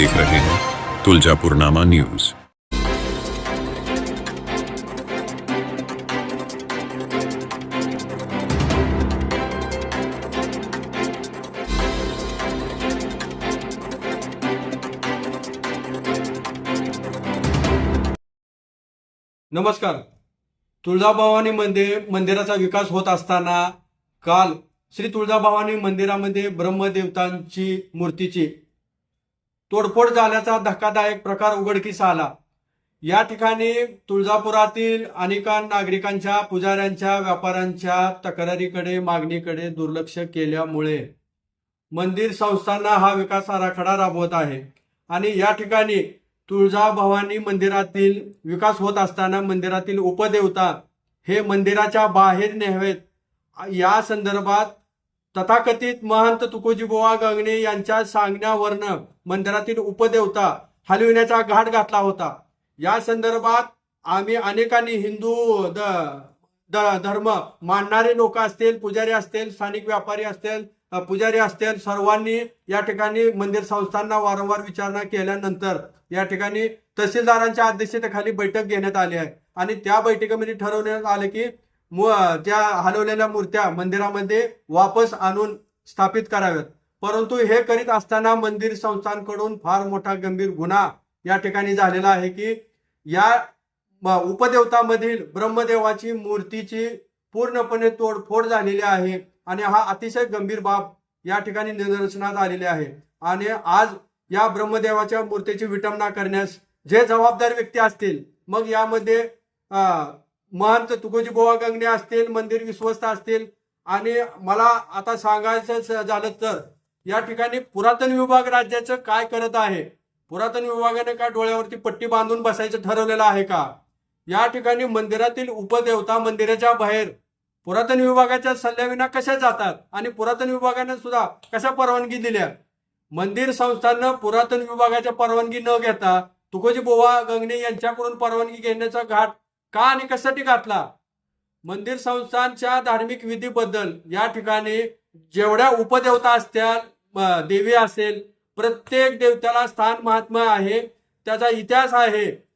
देख रहे हैं तुलजापुरनामा न्यूज। नमस्कार। तुळजाभवानी मंदिर मंदिराचा विकास होत असताना काल श्री तुळजाभवानी मंदिरामध्ये ब्रह्मदेवतांची मूर्तीची तोडफोड झाल्याचा धक्कादायक प्रकार उघडकीस आला. या ठिकाणी तुळजापुरातील अनेकां नागरिकांच्या पुजाऱ्यांच्या व्यापाऱ्यांच्या तक्रारीकडे मागणीकडे दुर्लक्ष केल्यामुळे मंदिर संस्थांना हा विकास आराखडा राबवत आहे. आणि या ठिकाणी तुळजाभवानी मंदिरातील विकास होत असताना मंदिरातील उपदेवता हे मंदिराच्या बाहेर न्यावेत. या संदर्भात तथाकथित महंत तुकोजी बुवा गंगणे यांच्या सांगण्यावरनं मंदिरातील उपदेवता हलविण्याचा घाट घातला होता. या संदर्भात आम्ही अनेकांनी हिंदू द द- धर्म मानणारे लोक असतील पुजारी असतील स्थानिक व्यापारी असतील पुजारी असतील सर्वांनी या ठिकाणी मंदिर संस्थांना वारंवार विचारणा केल्यानंतर या ठिकाणी तहसीलदारांच्या अध्यक्षतेखाली बैठक घेण्यात आली आहे. आणि त्या बैठकीमध्ये ठरवण्यात आले की त्या हलवलेल्या मूर्त्या मंदिरामध्ये वापस आणून स्थापित कराव्यात. परंतु हे करीत असताना मंदिर संस्थांकडून फार मोठा गंभीर गुन्हा या ठिकाणी झालेला आहे की या उपदेवतामधील ब्रह्मदेवाची मूर्तीची पूर्णपणे तोडफोड झालेली आहे आणि हा अतिशय गंभीर बाब या ठिकाणी निदर्शनात आलेली आहे. आणि आज या ब्रह्मदेवाच्या मूर्तीची विटंबना करण्यास जे जबाबदार व्यक्ती असतील मग यामध्ये महंत तुकोजी बोवा गंगणे असतील मंदिर विश्वस्त असतील. आणि मला आता सांगायचं झालं तर या ठिकाणी पुरातन विभाग राज्याचं काय करत आहे? पुरातन विभागाने काय डोळ्यावरती पट्टी बांधून बसायचं ठरवलेलं आहे का? या ठिकाणी मंदिरातील उपदेवता मंदिराच्या बाहेर पुरातन विभागाच्या सल्ल्याविना कशा जातात? आणि पुरातन विभागाने सुद्धा कशा परवानगी दिल्या? मंदिर संस्थांना पुरातन विभागाच्या परवानगी न घेता तुकोजी बोवा गंगणे यांच्याकडून परवानगी घेण्याचा घाट का आणि कशासाठी घातला? मंदिर संस्थांच्या धार्मिक विधीबद्दल या ठिकाणी जेवढ्या उपदेवता असत्या देवी असेल प्रत्येक देवत्याला स्थान महात्मा आहे त्याचा इतिहास आहे.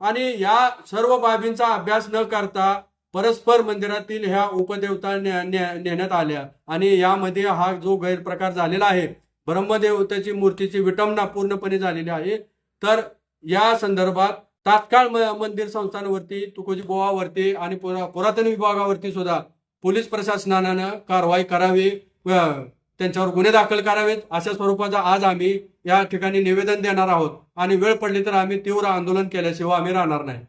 आणि या सर्व बाबींचा अभ्यास न करता परस्पर मंदिरातील ह्या उपदेवता ने- नेण्यात आल्या. आणि यामध्ये हा जो गैरप्रकार झालेला आहे ब्रह्मदेवतेची मूर्तीची विटंबना पूर्णपणे झालेली आहे. तर या संदर्भात तात्काळ मंदिर संस्थांवरती तुकोजी बोवावरती आणि पुरा- पुरातन विभागावरती सुद्धा पोलीस प्रशासनानं कारवाई करावी त्यांच्यावर गुन्हे दाखल करावेत अशा स्वरूपाचा आज आम्ही या ठिकाणी निवेदन देणार आहोत. आणि वेळ पडली तर आम्ही तीव्र आंदोलन केल्याशिवाय आम्ही राहणार नाही.